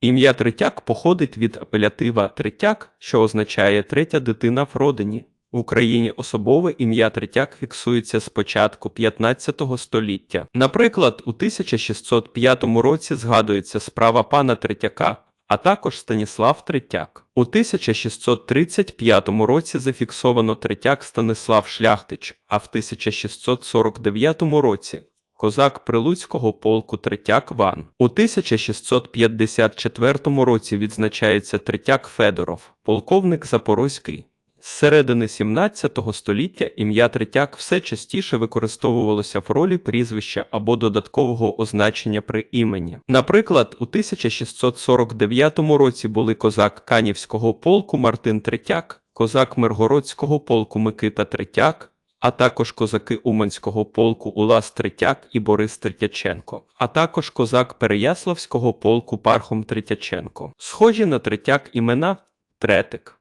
Ім'я Третяк походить від апелятива Третяк, що означає третя дитина в родині. В Україні особове ім'я Третяк фіксується з початку 15 століття. Наприклад, у 1605 році згадується справа пана Третяка, а також Станіслав Третяк. У 1635 році зафіксовано Третяк Станислав Шляхтич, а в 1649 році Козак Прилуцького полку Третяк Ван. У 1654 році відзначається Третяк Федоров, полковник Запорозький. З середини 17 століття ім'я Третяк все частіше використовувалося в ролі прізвища або додаткового означення при імені. Наприклад, у 1649 році були козак Канівського полку Мартин Третяк, козак Миргородського полку Микита Третяк, а також козаки Уманського полку Улас Третяк і Борис Третяченко, а також козак Переяславського полку Пархом Третяченко. Схожі на Третяк імена Третик,